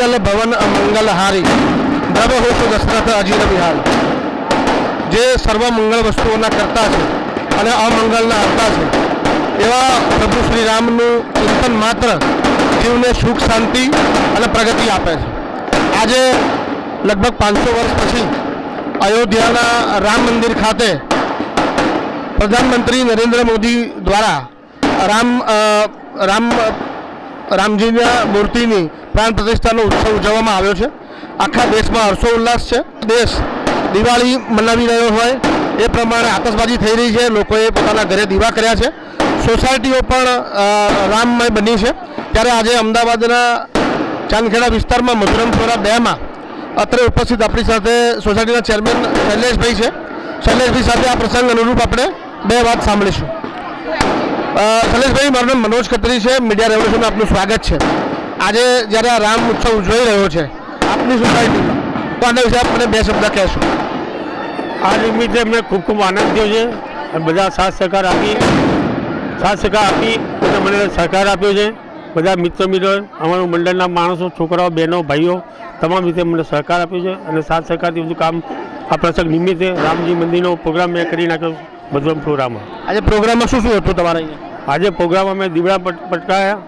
મંગલ ભવન અમંગલ હારી દ્રવ દશરથ અજીર વિહાર જે સર્વ મંગળ વસ્તુઓના કરતા છે અને અમંગલના હરતા છે એવા પ્રભુ શ્રી રામનું ચિંતન માત્ર જીવને સુખ શાંતિ અને પ્રગતિ આપે છે આજે લગભગ પાંચસો વર્ષ પછી અયોધ્યાના રામ મંદિર ખાતે પ્રધાનમંત્રી નરેન્દ્ર મોદી દ્વારા રામ રામ રામજીના મૂર્તિની પ્રાણ પ્રતિષ્ઠાનો ઉત્સવ ઉજવવામાં આવ્યો છે. આખા દેશમાં હર્ષોલ્લાસ છે. દેશ દિવાળી મનાવી રહ્યો હોય એ પ્રમાણે આતશબાજી થઈ રહી છે. લોકોએ પોતાના ઘરે દીવા કર્યા છે. સોસાયટીઓ પણ રામમય બની છે. ત્યારે આજે અમદાવાદના ચાંદખેડા વિસ્તારમાં મધુરમપુરા બેમાં અત્રે ઉપસ્થિત આપણી સાથે સોસાયટીના ચેરમેન શૈલેષભાઈ છે. શૈલેષભાઈ સાથે આ પ્રસંગ અનુરૂપ આપણે બે વાત સાંભળીશું. શૈલેષભાઈ મારું નામ મનોજ ખત્રી છે. મીડિયા રેવોલ્યુશનમાં આપનું સ્વાગત છે. આજે જ્યારે આ રામ ઉત્સવ ઉજવાઈ રહ્યો છે આપની સોસાયટીમાં તો આના વિશે આપ મને બે શબ્દ કહેશો. આ નિમિત્તે અમને ખૂબ ખૂબ આનંદ થયો છે અને બધા સાથ સહકાર આપી સાથ સહકાર આપી અને મને સહકાર આપ્યો છે. બધા મિત્ર મિત્રો અમારું મંડળના માણસો છોકરાઓ બહેનો ભાઈઓ તમામ રીતે મને સહકાર આપ્યો છે અને સાથ સહકારથી બધું કામ આ પ્રસંગ નિમિત્તે રામજી મંદિરનો પ્રોગ્રામ મેં કરી નાખ્યો બધું પ્રોગ્રામમાં. આજે પ્રોગ્રામમાં શું શું હતું તમારે અહીંયા? આજે પ્રોગ્રામ અમે દીવડા પટ, પટકાયા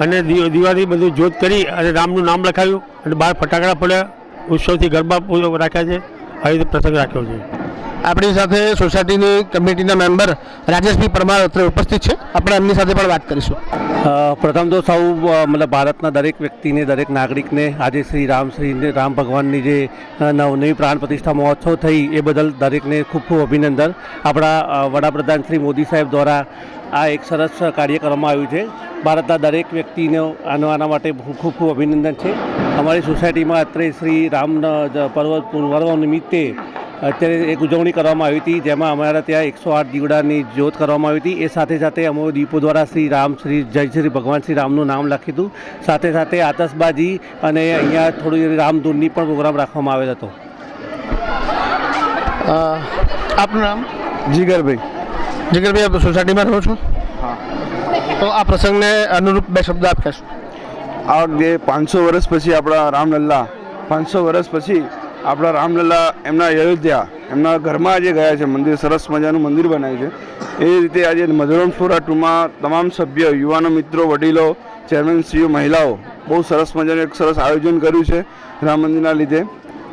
અને દીવાથી બધું જોત કરી અને રામનું નામ લખાવ્યું અને બહાર ફટાકડા પડ્યા ઉત્સવથી ગરબા રાખ્યા છે. આવી રીતે પ્રસંગ રાખ્યો છે. આપણી સાથે સોસાયટીની કમિટીના મેમ્બર રાજેશભાઈ પરમાર અત્રે ઉપસ્થિત છે. આપણે એમની સાથે પણ વાત કરીશું. પ્રથમ તો સૌ મતલબ ભારતના દરેક વ્યક્તિને, દરેક નાગરિકને આજે શ્રી રામ શ્રી રામ ભગવાનની જે નવનવી પ્રાણ પ્રતિષ્ઠા મહોત્સવ થઈ એ બદલ દરેકને ખૂબ ખૂબ અભિનંદન. આપણા વડાપ્રધાન શ્રી મોદી સાહેબ દ્વારા આ એક સરસ કાર્ય કરવામાં આવ્યું છે. ભારતના દરેક વ્યક્તિનો આનો, આના માટે ખૂબ ખૂબ અભિનંદન છે. અમારી સોસાયટીમાં અત્રે શ્રી રામ પર્વ પૂર્વ નિમિત્તે અત્યારે એક ઉજવણી કરવામાં આવી હતી જેમાં અમારા ત્યાં એકસો આઠ દીવડાની જ્યોત કરવામાં આવી હતી. એ સાથે સાથે અમે દીપો દ્વારા શ્રી રામ શ્રી જય શ્રી ભગવાન શ્રી રામનું નામ લખ્યું હતું. સાથે સાથે આતશબાજી અને અહીંયા થોડી રામધૂનની પણ પ્રોગ્રામ રાખવામાં આવેલ હતો. આપનું નામ? જીગરભાઈ. જીગરભાઈ આપ સોસાયટીમાં રહો છો? તો આ પ્રસંગને અનુરૂપ બે શબ્દ આપ કહેશો આ વખતે પાંચસો વર્ષ પછી આપણા રામલલ્લા પાંચસો વર્ષ પછી આપણા રામલલ્લા એમના અયોધ્યા, એમના ઘરમાં આજે ગયા છે મંદિર, સરસ મજાનું મંદિર બનાવ્યું છે. એ રીતે આજે મધુરમ ફોરા ટુમાં તમામ સભ્ય, યુવાનો, મિત્રો, વડીલો, ચેરમેન સીઓ મહિલાઓ, બહુ સરસ મજાનું એક સરસ આયોજન કર્યું છે રામ મંદિરના લીધે.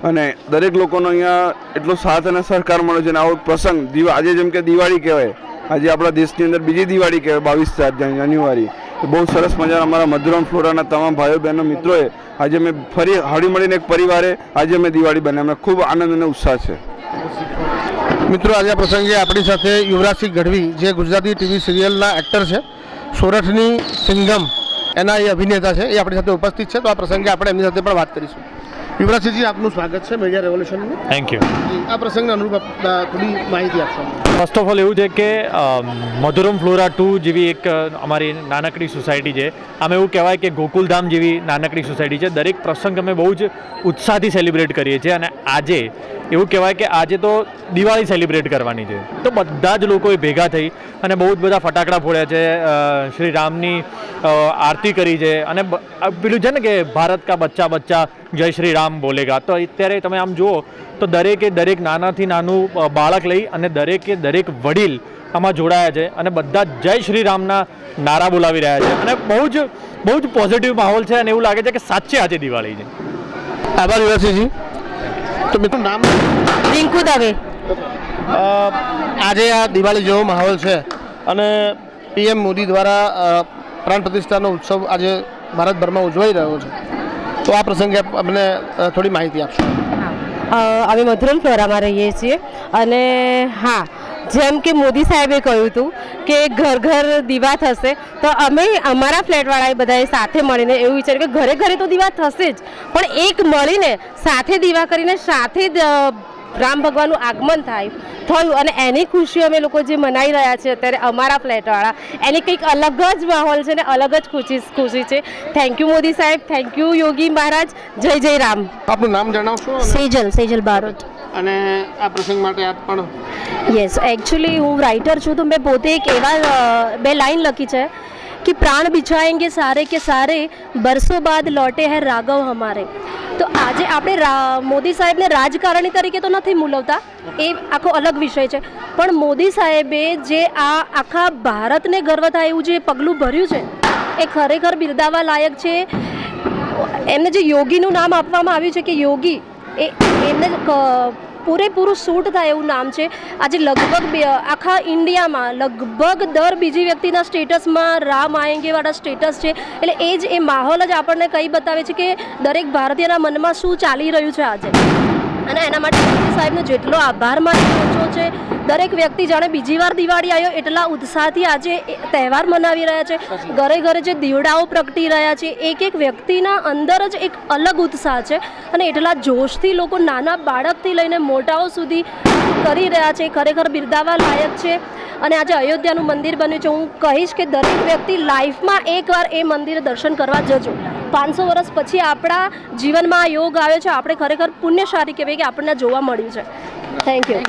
અને દરેક લોકોનો અહીંયા એટલો સાથ અને સહકાર મળે છે અને આવો પ્રસંગ, દિવા, આજે જેમ કે દિવાળી કહેવાય, આજે આપણા દેશની અંદર બીજી દિવાળી કહેવાય, બાવીસ ચાર જાન્યુઆરી. બહુ સરસ મજાના અમારા મધુરમ ફ્લોરાના તમામ ભાઈઓ, બહેનો, મિત્રોએ આજે અમે ફરી હળી મળીને એક પરિવારે આજે અમે દિવાળી બનાવી ખૂબ આનંદ અને ઉત્સાહ છે. મિત્રો, આજે આ પ્રસંગે આપણી સાથે યુવરાજસિંહ ગઢવી, જે ગુજરાતી ટીવી સિરિયલના એક્ટર છે, સોરઠની સિંગમ એના એ અભિનેતા છે, એ આપણી સાથે ઉપસ્થિત છે. તો આ પ્રસંગે આપણે એમની સાથે પણ વાત કરીશું. યુવરાજસિંહજી આપનું સ્વાગત છે મીડિયા રેવોલ્યુશનનું થેન્ક યુ આ પ્રસંગને અનુરૂપ થોડી માહિતી આપશો ફર્સ્ટ ઓફ ઓલ એવું છે કે મધુરમ ફ્લોરા ટુ જેવી એક અમારી નાનકડી સોસાયટી છે. આમાં એવું કહેવાય કે ગોકુલધામ જેવી નાનકડી સોસાયટી છે. દરેક પ્રસંગ અમે બહુ જ ઉત્સાહથી સેલિબ્રેટ કરીએ છીએ અને આજે એવું કહેવાય કે આજે તો દિવાળી સેલિબ્રેટ કરવાની છે. તો બધા જ લોકોએ ભેગા થઈ અને બહુ જ બધા ફટાકડા ફોડ્યા છે શ્રી રામની આરતી કરી છે અને પેલું છે ને કે ભારત કા બચ્ચા બચ્ચા જય શ્રી રામ બોલેગા. તો અત્યારે તમે આમ જુઓ તો દરેકે દરેક નાનાથી નાનું બાળક લઈ અને દરેકે દરેક વડીલ આમાં જોડાયા છે અને બધા જય શ્રી રામના નારા બોલાવી રહ્યા છે. અને બહુ જ બહુ જ પોઝિટિવ માહોલ છે અને એવું લાગે છે કે સાચે આજે દિવાળી છે. આભાર યુવરાજસિંહજી તો મિત્રો નામ રિંકુ દવે. આજે આ દિવાળી જેવો માહોલ છે અને પીએમ મોદી દ્વારા પ્રાણ પ્રતિષ્ઠાનો ઉત્સવ આજે ભારતભરમાં ઉજવાઈ રહ્યો છે. તો આ પ્રસંગે અમને થોડી માહિતી આપશો. અમે મધુરમ ફ્લોરામાં રહીએ છીએ અને હા જેમ કે મોદી સાહેબે કહ્યું હતું કે ઘર ઘર દીવા થશે તો અમે અમારા ફ્લેટવાળાએ બધાએ સાથે મળીને એવું વિચાર્યું કે ઘરે ઘરે તો દીવા થશે જ પણ એક મળીને સાથે દીવા કરીને સાથે જ રામ ભગવાનનું આગમન થાય થયું. અને એની ખુશી અમે લોકો જે મનાઈ રહ્યા છે અત્યારે અમારા ફ્લેટવાળા એની કંઈક અલગ જ માહોલ છે ને અલગ જ ખુશી ખુશી છે. થેન્ક યુ મોદી સાહેબ. Thank you Yogi Maharaj. જય જય રામ. આપનું નામ જણાવશો સેજલ સેજલ બારોટ. અને આ પ્રસંગ માટે આપ પણ યસ એકચ્યુઅલી હું રાઇટર છું તો મેં પોતે એક એવા બે લાઇન લખી છે કે પ્રાણ બિછાએંગે સારે કે સારે, બરસો બાદ લોટે હે રાઘવ હમારે. તો આજે આપણે મોદી સાહેબને રાજકારણી તરીકે તો નથી મૂલવતા, એ આખો અલગ વિષય છે. પણ મોદી સાહેબે જે આ આખા ભારતને ગર્વ થાય એવું જે પગલું ભર્યું છે, એ ખરેખર બિરદાવા લાયક છે. એમને જે યોગીનું નામ આપવામાં આવ્યું છે કે યોગી, એ એમને પૂરેપૂરું સૂટ થાય એવું નામ છે. આજે લગભગ આખા ઇન્ડિયામાં લગભગ દર બીજી વ્યક્તિના સ્ટેટસમાં રામ આયંગેવાળા સ્ટેટસ છે. એટલે એ જ, એ માહોલ જ આપણને કહી બતાવે છે કે દરેક ભારતીયના મનમાં શું ચાલી રહ્યું છે આજે. અને એના માટે મોદી સાહેબનો જેટલો આભાર માની ઓછો છે દરેક વ્યક્તિ જાણે બીજી વાર દિવાળી આવ્યો એટલા ઉત્સાહથી આજે તહેવાર મનાવી રહ્યા છે. ઘરે ઘરે જે દીવડાઓ પ્રગટી રહ્યા છે એક એક વ્યક્તિના અંદર જ એક અલગ ઉત્સાહ છે અને એટલા જોશથી લોકો નાના બાળકથી લઈને મોટાઓ સુધી કરી રહ્યા છે ખરેખર બિરદાવા લાયક છે. અને આજે અયોધ્યાનું મંદિર બન્યું છે. હું કહીશ કે દરેક વ્યક્તિ લાઈફમાં એકવાર એ મંદિરે દર્શન કરવા જજો. પાંચસો વર્ષ પછી આપણા જીવનમાં યોગ આવ્યો છે. આપણે ખરેખર પુણ્યશાળી કહેવાય કે આપણને જોવા મળ્યું છે. થેન્ક યુ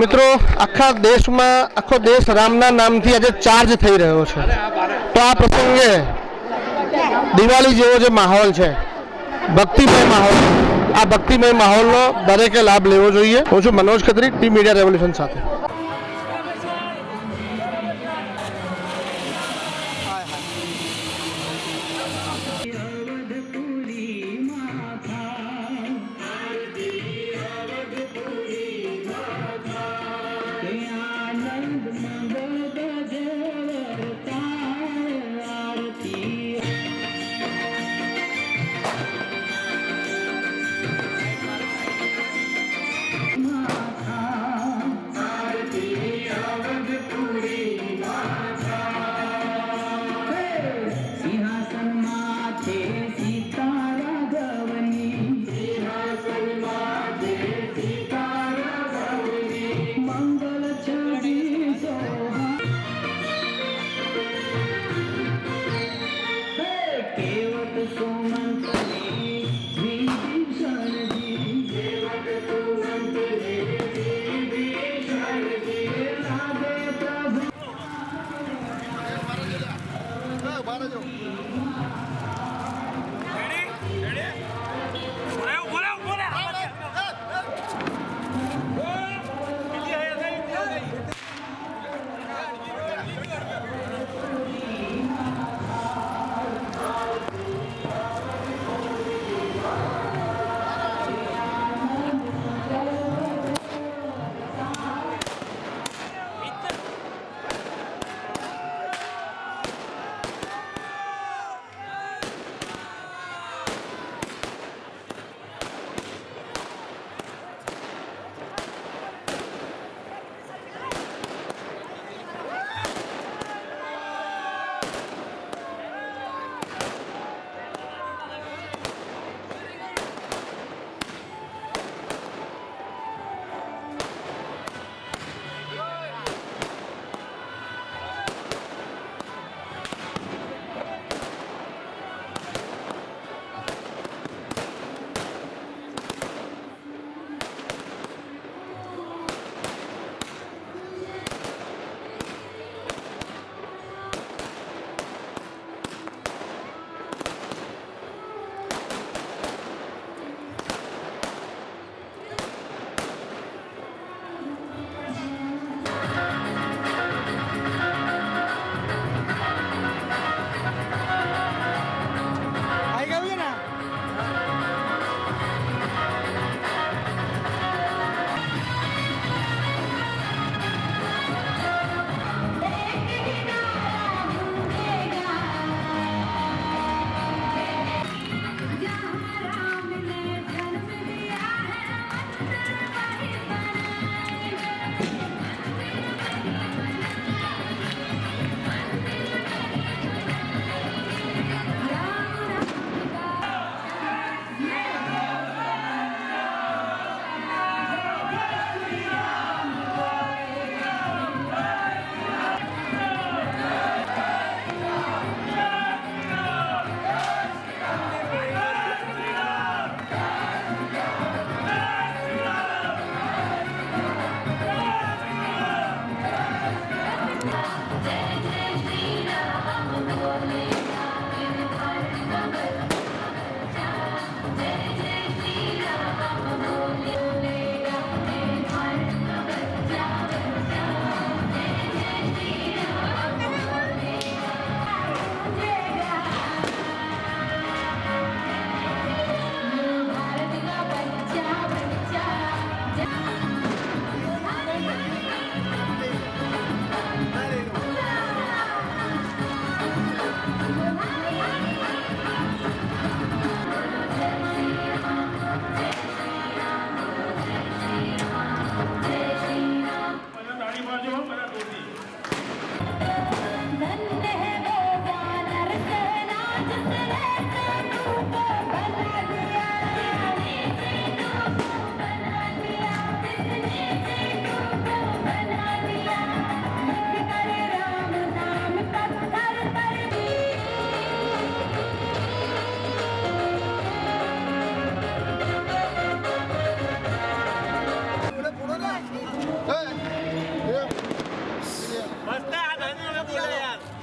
મિત્રો, આખા દેશમાં, આખો દેશ રામના નામથી આજે ચાર્જ થઈ રહ્યો છે. તો આ પ્રસંગે દિવાળી જેવો જે માહોલ છે, ભક્તિમય માહોલ, આ ભક્તિમય માહોલનો દરેકે લાભ લેવો જોઈએ. હું છું Manoj Khatri T media revolution સાથે. Pedro.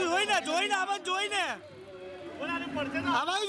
જોઈને જોઈને આમાં જોઈને આમાં